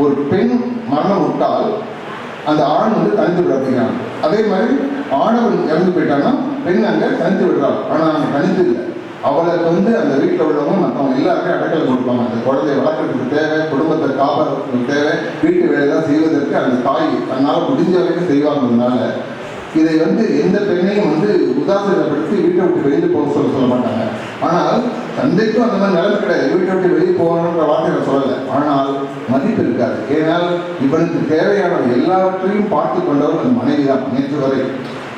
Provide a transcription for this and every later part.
ஒரு பெண் மரணம் விட்டால் அந்த ஆண் வந்து தனித்து விடுறாங்க அதே மாதிரி ஆணவன் இறந்து போயிட்டான்னா பெண் அங்கே தனித்து விடுறாள். ஆனால் அங்கே தனித்து இல்லை. அவளுக்கு வந்து அந்த வீட்டில் உள்ளவங்க மற்றவங்க எல்லாருமே அடக்கல் கொடுப்பாங்க. அந்த குழந்தைய வளர்க்கறதுக்கு தேவை குடும்பத்தை காப்பாற்றுறதுக்கு தேவை வீட்டு வேலை தான் செய்வதற்கு அந்த தாய் தன்னால் முடிஞ்ச வரைக்கும் செய்வாங்கிறதுனால இதை வந்து எந்த பெண்ணையும் வந்து உதாசீனப்படுத்தி வீட்டை விட்டு வெளியில் போக சொல்ல சொல்ல மாட்டாங்க. ஆனால் தந்தைக்கும் அந்த மாதிரி நிலைமை கிடையாது. வீட்டை விட்டு வெளியே போகணுன்ற வார்த்தைகளை சொல்லலை. ஆனால் மதிப்பு இருக்காது. ஏனால் இவனுக்கு தேவையான எல்லாவற்றையும் பார்த்து கொண்டவர் அந்த மனைவி தான் நேற்று வரை.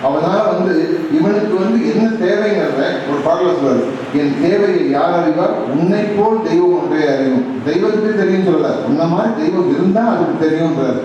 அவனால வந்து இவனுக்கு வந்து என்ன தேவைங்கிறத ஒரு பாடல சொல்றாரு. என் தேவையை யார் அறிவார்? உன்னை போல் தெய்வம் ஒன்றே அறியும். தெய்வத்துக்கு தெரியும் சொல்லல. உன்ன மாதிரி தெய்வம் இருந்தால் அதுக்கு தெரியும்ன்றாரு.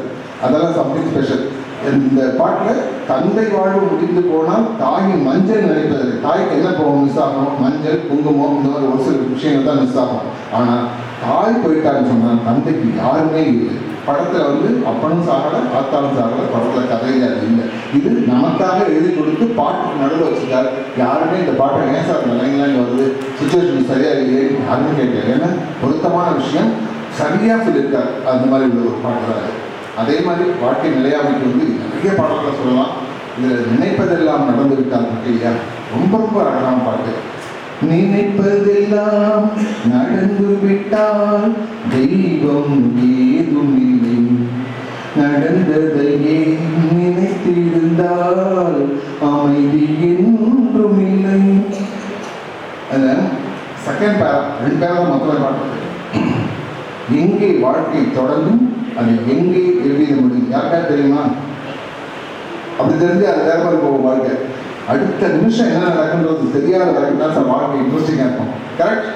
அதெல்லாம் சம்திங் ஸ்பெஷல் இந்த பாட்டில் தந்தை வாழ்வு முடிந்து போனால் தாயின் மஞ்சள் நினைப்பது தாய்க்கு என்ன போகும்? மிஸ் ஆகும் மஞ்சள் குங்குமம் இந்த மாதிரி ஒரு சில விஷயங்கள் தான் மிஸ் ஆகும் ஆனால் தாய் போயிட்டான்னு சொன்னால் தந்தைக்கு யாருமே இல்லை. படத்தில் வந்து அப்பனும் சாகலை ஆத்தாலும் சாகலை படத்தில் கதையில அது இல்லை. இது நமக்காக எழுதி கொடுத்து பாட்டுக்கு நடுவில் வச்சிருக்காரு யாருமே இந்த பாட்டை ஏன் சார் நிலைங்களான்னு வருது? சுச்சுவேஷன் சரியாக இல்லையே யாருமே கேட்கல. ஏன்னா பொருத்தமான விஷயம் சரியாக சொல்லியிருக்கார். அந்த மாதிரி உள்ள ஒரு பாட்டு தான் அதே மாதிரி வாழ்க்கை நிலையாமைக்கு வந்து நிறைய பாடல்களை சொல்லலாம். இதில் நினைப்பதெல்லாம் நடந்து இருக்கு இல்லையா? ரொம்ப ரொம்ப அழகான பாட்டு. நினைப்பதெல்லாம் நடந்து விட்டால் தெய்வம் ஏதும் இல்லை. நடந்ததையே நினைத்திருந்தால் அமைதி என்றும் இல்லை. செகண்ட் பேரா ரெண்டு பேரா மொத்தம் பாட்டு எங்கே வாழ்க்கை தொடங்கும் அது எங்கே எழுத முடியும்? யாருக்கா தெரியுமா? அப்படி தெரிஞ்சு அது வேற போகும் வாழ்க்கை. அடுத்த நிமிஷம் என்ன நடக்குன்றது தெரியாத வரைக்கும் தான் சார் வாழ்க்கை இன்ட்ரெஸ்டிங்காக இருக்கும் கரெக்ட்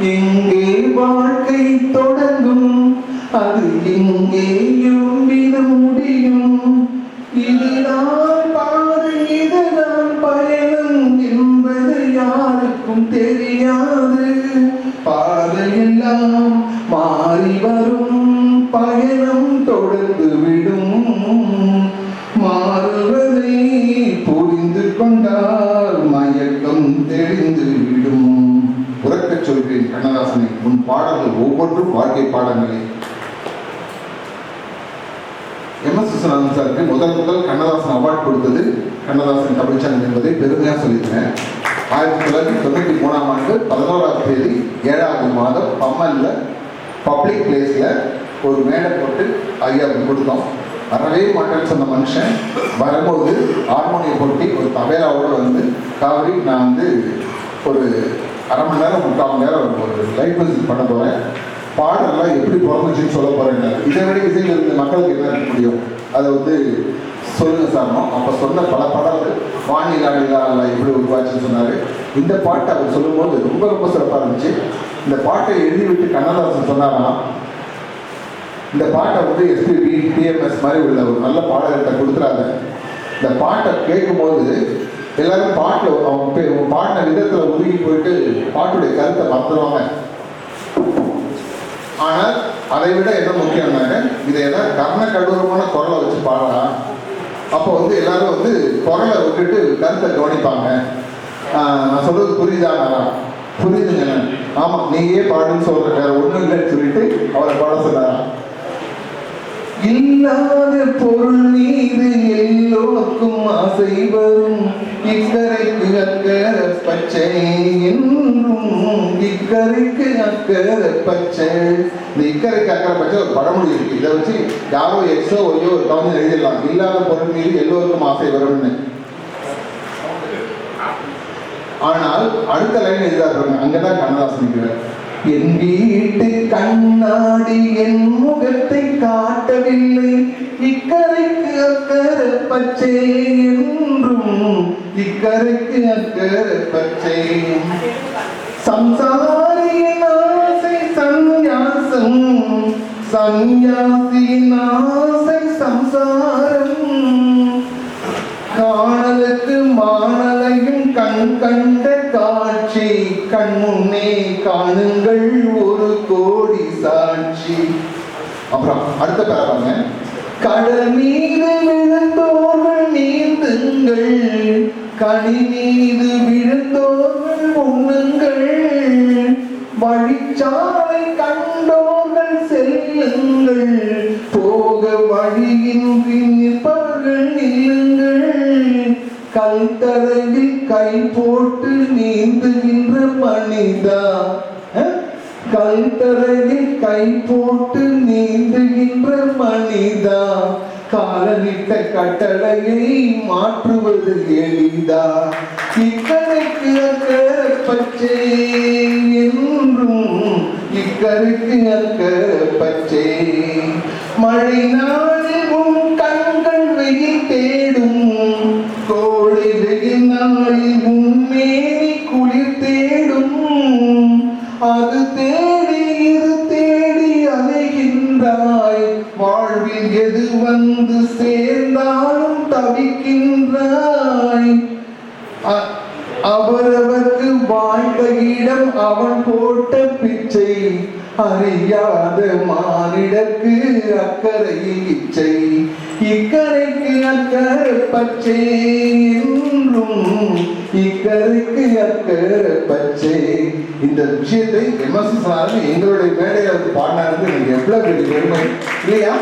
எங்கே வாழ்க்கை தொடங்கும் அது எங்கே விட கண்ணதாசன் சாருக்கு முதல் முதல் கண்ணதாசன் அவார்ட் கொடுத்தது கண்ணதாசன் தமிழ்ச்சங்கம் என்பதை பெருமையாக சொல்லியிருந்தேன் ஆயிரத்தி தொள்ளாயிரத்தி தொண்ணூற்றி மூணாம் ஆண்டு பதினோராம் தேதி ஏழாவது மாதம் பம்மனில் பப்ளிக் பிளேஸில் ஒரு மேடை போட்டு ஐயாவுக்கு கொடுத்தோம். வரவே மாட்டேன்னு சொன்ன மனுஷன் வரும்போது ஹார்மோனியம் போட்டி ஒரு தவேராவோடு வந்து காவிரி நான் வந்து ஒரு அரை மணி நேரம் முக்கால் மணி நேரம் ஒரு லைட் மியூசிக் பண்ண போகிறேன் பாடலாம் எப்படி பிறந்துச்சுன்னு சொல்ல போகிறேன் இதை விட இசையில் இருந்து மக்களுக்கு என்ன இருக்க முடியும் அதை வந்து சொல்லுங்க சார்னோ அப்போ சொன்ன பல பாடல்கள் வானிலா நிலா எப்படி உருவாச்சுன்னு சொன்னார். இந்த பாட்டை அவர் சொல்லும்போது ரொம்ப ரொம்ப சிறப்பாக இருந்துச்சு. இந்த பாட்டை எழுதி விட்டு கண்ணதாசன் சொன்னாராம். இந்த பாட்டை வந்து எஸ்பிபி டிஎம்எஸ் மாதிரி உள்ள ஒரு நல்ல பாடகர்கிட்ட கொடுத்துறாங்க. இந்த பாட்டை கேட்கும்போது எல்லாரும் பாட்டில் அவங்க பே- அவங்க பாடின விதத்தில் உருகி போயிட்டு பாட்டுடைய கருத்தை மறந்துடுவாங்க ஆனால் அதை விட என்ன முக்கியம்னாங்க? இதை எதாவது கர்ண கடூரமான குரலை வச்சு பாடலாம். அப்போ வந்து எல்லாரும் வந்து குரலை விட்டுட்டு கருத்தை கவனிப்பாங்க. நான் சொல்றது புரியுதா புரியுதுங்க. ஆமா நீயே பாடுன்னு சொல்ற வேற ஒண்ணும் இல்லைன்னு சொல்லிட்டு அவரை பாட சொன்னாராம். இல்லாத பொருள் மீது எல்லோருக்கும் ஆசை வரும். இக்கரைக்கு அக்கறை பச்சை என்றும் இக்கரைக்கு அக்கறை பச்சை. இந்த இக்கரைக்கு அக்கற பச்சை ஒரு பழமொழி இருக்கு. இதை வச்சு யாரோ எக்ஸோ ஒய்யோ ஒரு கவனம் எழுதிடலாம். இல்லாத பொருள் மீது எல்லோருக்கும் ஆசை வரும்னு. ஆனால் அடுத்த லைன் எழுதாடுறாங்க அங்கதான் கண்ணதாசன் நிற்கிறேன் என் வீட்டு கண்ணாடி என் முகத்தை காட்டவில்லை. இக்கரைக்கு அக்கறை பச்சை என்றும் இக்கரைக்கு அக்கறை பச்சை. சம்சாரியின் ஆசை சந்நியாசம் சந்நியாசியின் ஆசை சம்சாரம். காணலுக்கு கண் கண்ட காட்சி கண்முன்னே காணுங்கள் ஒரு கோடி சாட்சி. அப்புறம் அடுத்த பேராங்க. கடல் மீது விழுந்தோர்கள் நீந்துங்கள் கனி மீது விழுந்தோர்கள் உண்ணுங்கள். வழிச்சாலை கண்டோர்கள் செல்லுங்கள் நில்லுங்கள் போக வழியின்றி நிற்பவர்கள் நில்லுங்கள். கல் தரையில் கை போட்டு நீந்துகின்ற மனிதா. அஹ்? கல் தரையில் கை போட்டு நீந்துகின்ற மனிதா. காலனிட்ட கட்டளையை மாற்றுவது எளிதா. இக்கரைக்கு அக்கறை பச்சை என்றும் இக்கரைக்கு அக்கறை பச்சை. மழை நாளில் உன் கண்கள் வெயில் தேடும் கோழி வெயில் குளிர் தேடும். அது தேடி இது தேடி அலைகின்றாய். வாழ்வில் எது வந்து சேர்ந்தாலும் தவிக்கின்றாய். அவரவர்க்கு வாழ்ந்த இடம் அவன் போட்ட பிச்சை. அறியாத மானிடக்கு அக்கறையில் இச்சை. இக்கரைக்கு அக்கறை பச்சை. இக்கரைக்கு அக்கறை பச்சை. இந்த விஷயத்தை எம்எஸ்சி சார் எங்களுடைய மேடையில வந்து பாடினாருக்கு எனக்கு எவ்வளவு பெரிய பெருமை. இல்லையா?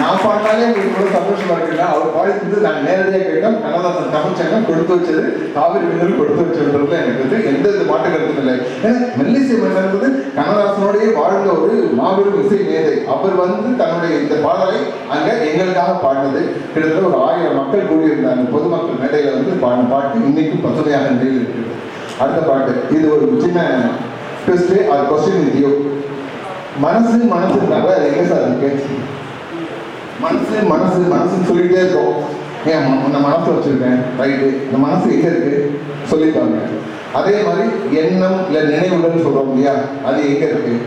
நான் பாடினாலே உங்களுக்கு கூட சந்தோஷமா இருக்குல்ல அவர் பாடிட்டு நான் நேரடியாக கேட்டோம். கண்ணதாசன் தமிழ்ச்சங்கம் கொடுத்து வச்சது காவிரி விருது கொடுத்து வச்சதுல எனக்கு வந்து எந்த இது மாட்டு கருத்தும் இல்லை. ஏன்னா மெல்லிசை மன்னர் என்பது வாழ்ந்த ஒரு மாபெரும் இசை மேதை. அவர் வந்து தன்னுடைய இந்த பாடலை அங்க எங்களுக்காக பாடினது. கிட்டத்தட்ட ஒரு ஆயிரம் மக்கள் கூடியிருந்தாங்க பொதுமக்கள் மேடையில வந்து பாடின பாட்டு இன்னைக்கும் பசுமையாக நிலையில் இருக்கு அடுத்த பாட்டு. இது ஒரு சின்ன ட்விஸ்ட் அது கொஸ்டின் வித் மனசு மனசுனால அது எங்க சார் இருக்கு மனசு மனசு மனசு சொல்லிட்டே இருக்கும். ஏன் ம- உன்னை மனசு வச்சிருக்கேன். ரைட்டு இந்த மனசு எங்க இருக்கு? சொல்லிப்பாங்க அதே மாதிரி எண்ணம் இல்ல நினைவுகள் சொல்றோம் இல்லையா? அது எங்க இருக்கு?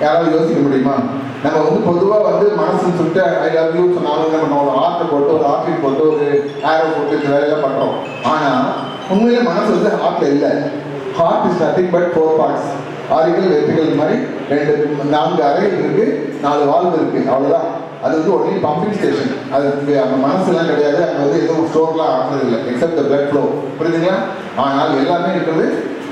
யாராவது யோசிக்க முடியுமா? நம்ம வந்து பொதுவாக வந்து மனசுன்னு சொல்லிட்டு ஐ லவ் யூ சொன்னாலும் என்ன பண்ணுவோம்? ஒரு ஆர்ட்டை போட்டு ஒரு ஆர்டிக் போட்டு ஒரு ஹேரோ போட்டு இந்த வேலையெல்லாம் பண்ணுறோம் ஆனால் உண்மையில மனசு வந்து ஹார்ட்ல இல்லை. Heart is nothing but four parts ஆரிகள் வெற்றிகள் மாதிரி ரெண்டு நான்கு அறைகள் இருக்கு நாலு வால்வு இருக்கு. அவ்வளோதான் அது வந்து ஒன்லி பம்பிங் ஸ்டேஷன் அது அந்த மனசுலாம் கிடையாது. அங்கே வந்து எதுவும் ஸ்டோர்லாம் ஆனது இல்லை எக்ஸப்ட் த பிளட் ஃப்ளோ புரியுதுங்களா? ஆனால் எல்லாமே இருக்கிறது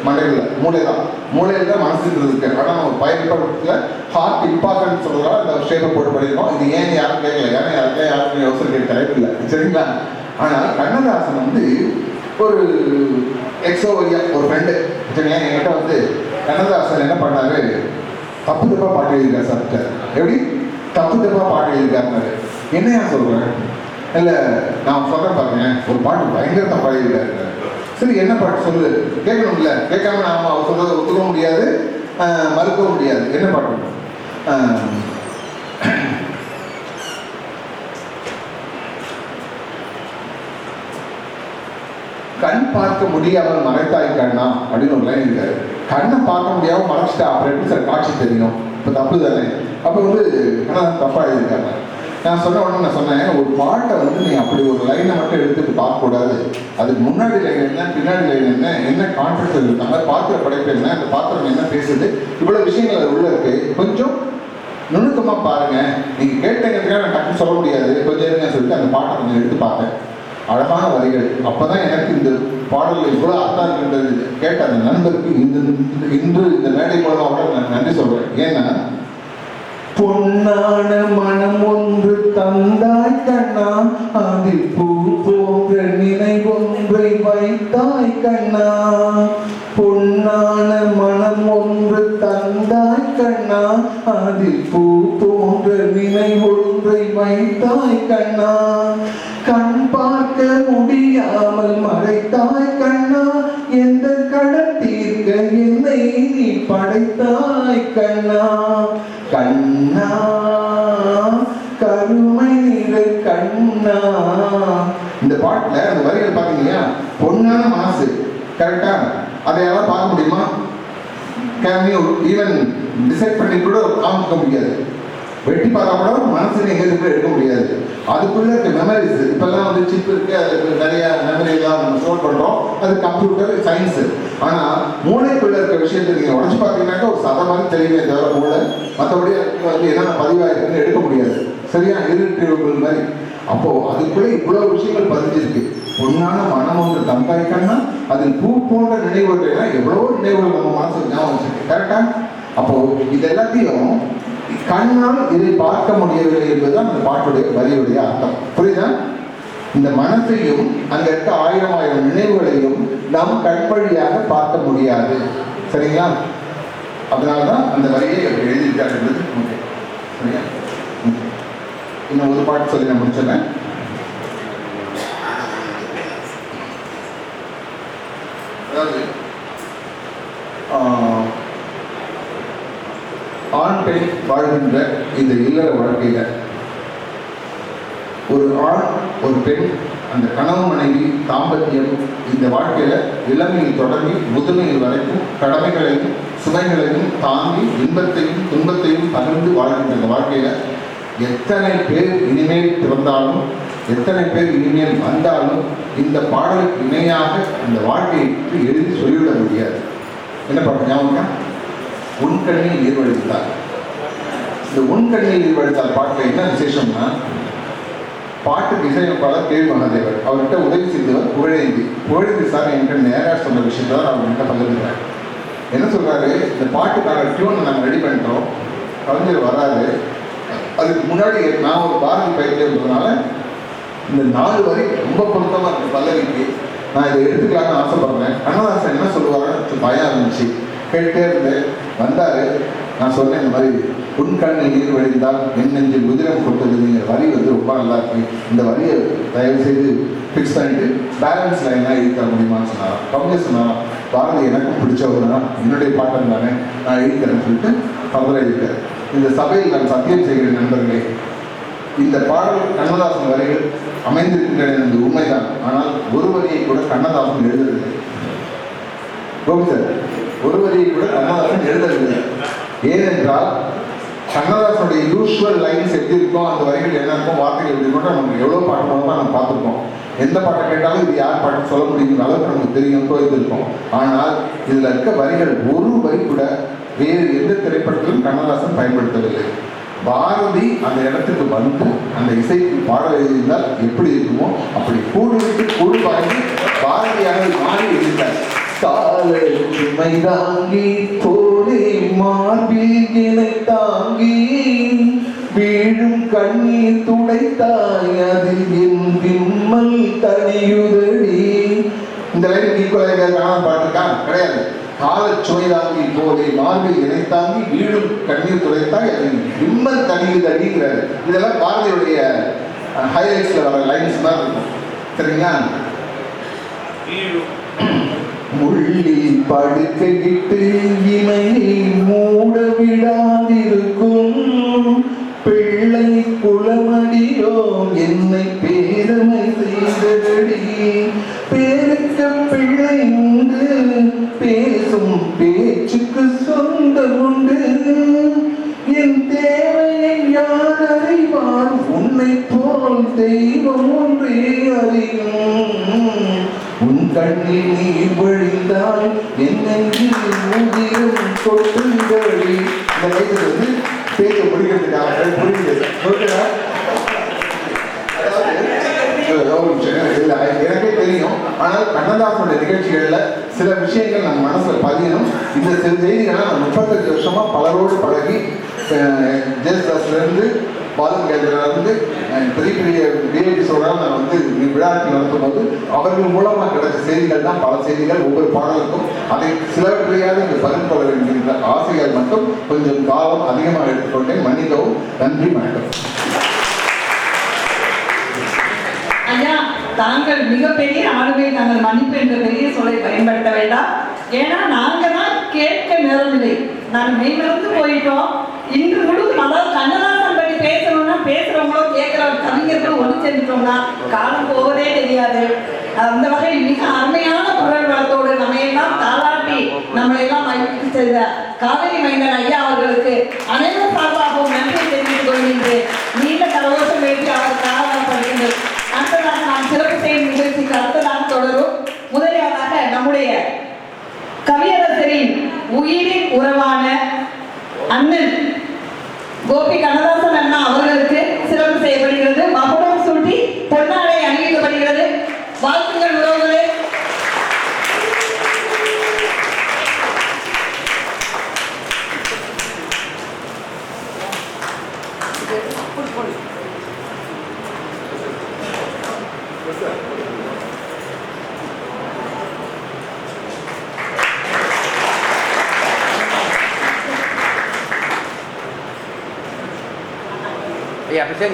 மண்டையில் மூளை தான் மூளையில் தான் மனசுன்றது இருக்கு. ஆனால் நம்ம பயன்படுத்தல ஹார்ட் இம்பார்ட்டன்ட் சொல்றதால அந்த ஷேப்பை போட்டு படிக்கிறோம் இது ஏன் யாரும் கேட்கல. ஏன்னா யாருக்கே யாருக்கும் யோசனை கேட்க இல்லை சரிங்களா? ஆனால் கண்ணதாசன் வந்து ஒரு எக்ஸோவரியா ஒரு ஃப்ரெண்டு சரிங்களா? என்கிட்ட வந்து கண்ணதாசன் என்ன பண்ணாரு? தப்பு தப்பாக பாட்டு எழுதியிருக்காரு சார் எப்படி? தப்பு தப்பா பாட்டு எழுதியிருக்காரு என்னையா சொல்றேன்? இல்லை நான் சொல்றேன் பாருங்க ஒரு பாட்டு பயங்கரத்தை பாடியிருக்காரு சரி என்ன பாட்டு சொல்லு? கேட்கணும்ல. கேட்காம நாம அவர் சொல்றதை ஒத்துக்கவும் முடியாது மறுக்கவும் முடியாது. என்ன பாட்டு? கண் பார்க்க முடியாமல் மறைத்தாய் கண்ணா அப்படின்னு ஒரு லைன் இருக்காரு கண்ணை பார்க்க முடியாமல் மறைச்சிட்டா அப்படின்னு சில சார் காட்சி தெரியும்? இப்போ தப்பு தானே? அப்போ வந்து ஆனால் தப்பாக எழுதியிருக்காங்க நான் சொன்ன உடனே நான் சொன்னேன் ஒரு பாட்டை வந்து நீ அப்படி ஒரு லைனை மட்டும் எடுத்துட்டு பார்க்கக்கூடாது. அதுக்கு முன்னாடி லைன் என்ன பின்னாடி லைன் என்ன என்ன கான்ஃபிடன்ஸ் இருக்கு? அந்த பாத்திர படைப்பு என்ன அந்த பாத்திரம் என்ன பேசுது? இவ்வளோ விஷயங்கள் அது உள்ள இருக்கு. கொஞ்சம் நுணுக்கமாக பாருங்க. நீங்கள் கேட்டதுக்காக நான் டக்குன்னு சொல்ல முடியாது. கொஞ்சம் சொல்லிட்டு அந்த பாட்டை கொஞ்சம் எடுத்து பார்த்தேன். அழகான வரிகள். அப்பதான் எனக்கு இந்த பாடல்கள் இவ்வளோ அர்த்தம் இருக்கின்றது கேட்ட அந்த நண்பருக்கு இந்த இன்று இந்த மேடை போல கூட நான் நன்றி சொல்கிறேன் ஏன்னா பொன்னான மனம் ஒன்று தந்தாய் கண்ணா. அதில் பூ போன்ற நினைவொன்றை வைத்தாய் கண்ணா. பொன்னான மனம் ஒன்று தந்தாய் கண்ணா. அதில் பூ போன்ற நினைவொன்றை வைத்தாய் கண்ணா. தாய் கண்ணா எந்த கடன் தீர்க்க என்னை நீ படைத்தாய் கண்ணா. கண்ணா கருமை நிற கண்ணா. இந்த பாட்டுல அந்த வரிகள் பாத்தீங்களா பொன்னான மாசு கரெக்டா அதையெல்லாம் பார்க்க முடியுமா? கேன் யூ ஈவன் டிசைட் பண்ணி கூட காமிக்க முடியாது வெட்டி பார்த்தா கூட மனசு நிகழ்வு எடுக்க முடியாது. அதுக்குள்ள இருக்க. மெமரிஸ் இப்பெல்லாம் வந்து சிப் இருக்கு அதுக்கு நிறைய மெமரி எல்லாம் நம்ம ஸ்டோர் பண்றோம். அது கம்ப்யூட்டர் சயின்ஸ் ஆனா மூளைக்குள்ள இருக்க விஷயத்தை நீங்க உடச்சு பார்த்தீங்கன்னாக்கா ஒரு சத மாதிரி தெரியுமே தவிர மூளை மற்றபடி வந்து என்னென்ன பதிவாயிருக்குன்னு எடுக்க முடியாது. சரியா? இருட்டிவர்கள் மாதிரி. அப்போ அதுக்குள்ள இவ்வளவு விஷயங்கள் பதிஞ்சிருக்கு. பொன்னான மனம் ஒன்று தந்தாய் அது பூ போன்ற நினைவுகள் எவ்வளவோ நினைவுகள் நம்ம மனசுக்கு ஞாபகம் வச்சிருக்கு. கரெக்டா அப்போ இது எல்லாத்தையும் கண்ணால் இதை பார்க்க முடியவில்லை என்பதுதான் அந்த பாட்டுடைய வரியுடைய அர்த்தம். புரியுதா? இந்த மனத்தையும் அங்க இருக்க ஆயிரம் ஆயிரம் நினைவுகளையும் நாம் கண் வழியாக பார்க்க முடியாது. சரிங்களா? அதனால்தான் அந்த வரியை அப்படி எழுதியிருக்காருன்றது முக்கியம். சரியா? ம். இன்னும் ஒரு பாட்டு சொல்லி நான் முடிச்சிடறேன் அதாவது ஆஹ், ஆண் பெண் வாழ்கின்ற இந்த இல்லற வாழ்க்கையில ஒரு ஆண் ஒரு பெண் அந்த கணவன் மனைவி தாம்பத்தியம் இந்த வாழ்க்கையில இளமையில் தொடங்கி முதுமையில் வரைக்கும் கடமைகளையும் சுமைகளையும் தாங்கி இன்பத்தையும் துன்பத்தையும் பகிர்ந்து வாழ்கின்ற இந்த வாழ்க்கையில எத்தனை பேர் இனிமேல் பிறந்தாலும் எத்தனை பேர் இனிமேல் வந்தாலும் இந்த பாடலுக்கு இணையாக அந்த வாழ்க்கையை எழுதி சொல்லிவிட முடியாது. என்ன பாட்டு ஞாபகம் உன் கண்ணில் நீர்வழித்தார் இந்த உன் படித்தார் வழித்தார் பாட்டில் என்ன விசேஷம்னா பாட்டுக்கு இசையமைப்பாளர் கேவி மகாதேவர். அவர்கிட்ட உதவி செய்தவர் புகழேந்தி. புகழேந்தி சார் என்கிட்ட நேராக சொன்ன விஷயத்தை தான் நான் அவர்கிட்ட பகிர்ந்துக்கிறேன் என்ன சொல்கிறாரு இந்த பாட்டுக்கான டியூன் நாங்கள் ரெடி பண்ணிட்டோம். கலைஞர் வராரு. அதுக்கு முன்னாடி நான் ஒரு பாரதி பயிற்சி இருந்ததுனால இந்த நாலு வரி ரொம்ப பொருத்தமாக இருக்குது பல்லவிக்கு. நான் இதை எடுத்துக்கலாம்னு ஆசைப்படுறேன். கண்ணதாசன் என்ன சொல்லுவாருன்னு பயம் இருந்துச்சு. கேட்டே இருந்து வந்தார். நான் சொன்னேன் இந்த மாதிரி உன்கண்ணில் நீர் வழிந்தால் என் நெஞ்சில் உதிரம் கொடுத்ததுங்கிற வரி வந்து ரொம்ப நல்லா இருக்கு இந்த வரியை தயவு செய்து ஃபிக்ஸ் பண்ணிட்டு பேலன்ஸ் லைனாக இருக்க முடியுமான்னு சொன்னாராம் கவிஞர் சொன்னாராம் பாரதி எனக்கும் பிடிச்சவர் தான். என்னுடைய பாட்டம் தானே. நான் இருக்கிறேன்னு சொல்லிட்டு கவலை இருக்கேன் இந்த சபையில் நான் சத்தியம் செய்கிற நண்பர்களே. இந்த பாடல் கண்ணதாசன் வரைகள் அமைந்திருக்கின்றன என்பது உண்மைதான். ஆனால் ஒரு வரியை கூட கண்ணதாசன் எழுதவில்லை. கோபி சார் ஒரு வரியை கூட கண்ணதாசன் எழுதவில்லை. ஏனென்றால் கண்ணதாசனுடைய யூஸ்வல் லைன்ஸ் எப்படி இருக்கும் அந்த வரிகள் என்ன இருக்கும் வார்த்தைகள் எப்படி இருக்கும் நம்ம எவ்வளோ பாட்டு மூலமாக நம்ம பார்த்துருக்கோம். எந்த பாட்டை கேட்டாலும் இது யார் பாட்டு சொல்ல முடியுங்கிற அளவுக்கு நமக்கு தெரியும் இருக்கும் ஆனால் இதில் இருக்க வரிகள் ஒரு வரி கூட வேறு எந்த திரைப்படத்திலும் கண்ணதாசன் பயன்படுத்தவில்லை. பாரதி அந்த இடத்துக்கு வந்து அந்த இசைக்கு பாடல் எழுதியிருந்தால் எப்படி இருக்குமோ அப்படி கூடுவிட்டு கூடு பாடி பாரதியாக மாறி எழுதிட்டார் காலை தாங்கி மார்பில் தாங்கி வீழும் கண்ணீர் துடைத்தாய் அதில் என் விம்மல் தனியுதடி. இந்த லைன் ஈக்குவலாக காணாம பாட்டுக்கா கிடையாது. கால போதை மார்பில் இணை தாங்கி வீழும் கண்ணீர் துடைத்தாய் அதில் விம்மல் தனியுதடிங்கிறாரு. இதெல்லாம் பாரதியுடைய ஹைலைட்ஸ்ல வர லைன்ஸ் தான் இருக்கும். சரிங்களா? முள்ளில் படுக்கையிட்டு இமையை மூட விடாதிருக்கும் பிள்ளை குளமடியோ என்னை பேரமை செய்தடி. பேருக்கு பிள்ளை உண்டு பேசும் பேச்சுக்கு சொந்த உண்டு. என் தேவையை யார் அறிவார்? உன்னை போல் தெய்வம் ஒன்றே அறியும். உன் கண்ணில் நீர் வழிந்தால் என் நெஞ்சில் இந்த வயசுல வந்து பேச முடிக்கிறதுக்காக இல்லை. எனக்கே தெரியும். ஆனால் கண்ணதாசனுடைய நிகழ்ச்சிகளில் சில விஷயங்கள் நம்ம மனசில் பதியணும். இந்த சில செய்திகளை நான் முப்பத்தஞ்சு வருஷமாக பலரோடு பழகி ஜெயசுதாஸ்ல பாதம் பாலகேந்திரா இருந்து பெரிய பெரிய விஐபிஸோட நான் வந்து விழாக்கள் நடத்தும் போது அவர்கள் மூலமாக கிடைச்ச செய்திகள் தான் பல செய்திகள் ஒவ்வொரு பாடலுக்கும். அதை சிலவற்றையாவது இந்த பகிர்ந்து கொள்ள என்கின்ற ஆசிரியர் மட்டும் கொஞ்சம் காலம் அதிகமாக எடுத்துக்கொண்டேன். மன்னிக்கவும். நன்றி வணக்கம். ஐயா தாங்கள் மிகப்பெரிய ஆளுமை நாங்கள் மன்னிப்பு என்ற பெரிய சொல்லை பயன்படுத்த வேண்டாம். ஏன்னா நாங்க தான் கேட்க நேரமில்லை. நாங்கள் மெய்மறந்து போயிட்டோம். இன்று முழுவதும் அதாவது கண்ணதாசன் பேசணும்னா பேசுறவங்களோ கேட்கிற கவிஞர்களும் ஒன்று சேர்ந்துட்டோம்னா காலம் போவதே தெரியாது. அந்த வகையில் மிக அருமையான குரல் வளத்தோடு நம்ம எல்லாம் தாளாட்டி நம்மளை எல்லாம் மகிழ்ச்சி செய்த காவிரி மைந்தன் ஐயா அவர்களுக்கு அனைவரும் சார்பாகவும் நன்றி தெரிவித்துக் கொள்கின்றேன். நீண்ட கரகோஷம் வேண்டி அவர் காரணப்படுகின்றது அடுத்ததாக நாம் சிறப்பு செய்யும் நிகழ்ச்சிக்கு அடுத்ததாக தொடரும். முதலியாராக நம்முடைய கவியரசரின் உயிரின் உறவான அண்ணன் கோபி கண்ணதாசன் அண்ணா அவர்களுக்கு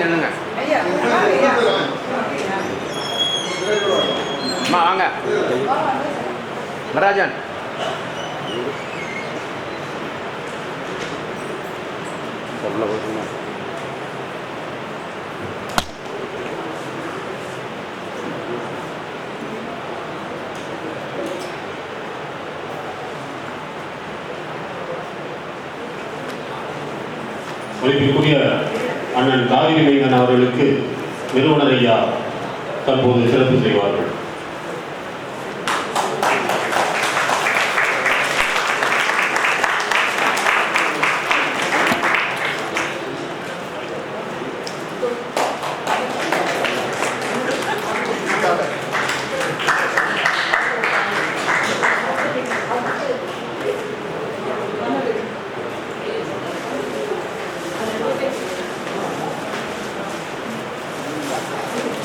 நின்னுங்க அம்மா வாங்க. நடராஜன். மதிப்பிற்குரிய அண்ணன் காவிரி மைந்தன் அவர்களுக்கு நிறுவனர் ஐயா தற்போது சிறப்பு செய்வார்கள்.